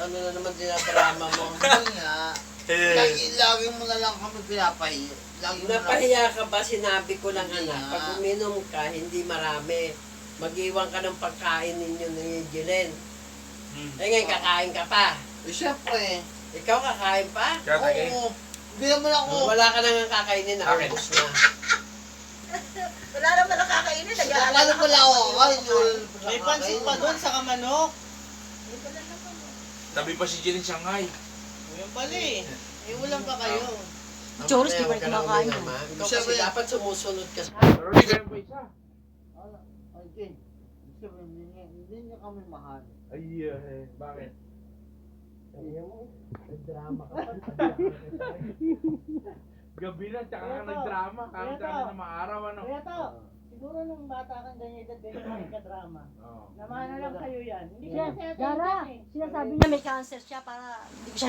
ano na naman dinadrama mo? Yun nga. Lagi, lagi mo na lang kami pinapahiya. Lagi mo na lang. Napahiya ka ba? Sinabi ko lang Hindi anak, nga. pag uminom ka, hindi marami. Mag-iwan ka ng pagkain ninyo ni Jelen. Hmm. Eh ngayon, kakain ka pa. Eh, syempre. Ikaw kakain pa? Kaya tagay. Oo. Hindi naman ako. Wala ka nang kakainin, Akin. naubos na. Wala naman nakakainin. Nag-aalala Paano pala ako? Ay, May pansit pa doon sa kamanok. Tabi pa si Jilin Shanghai. Yun pala eh. May ulam pa kayo. Choros, di Mamaya, pa huwag ka nang kumakain. ha? Ikaw kasi dapat sumusunod ka sa... Pero hindi kayo pa isa. Ay, Jen. Hindi niya, hindi niya kami mahal. Ay, eh, bakit? Ayaw mo, nagdrama ka pa. Gabi na, tsaka ka nagdrama. Kahit Eto. ka na maaraw, ano? Kaya to, siguro nung bata kang ganyan edad, ganyan ka ka-drama. Oo. Namana lang kayo yan. Hindi siya Dara, eh. sinasabi niya may cancer siya para hindi ko siya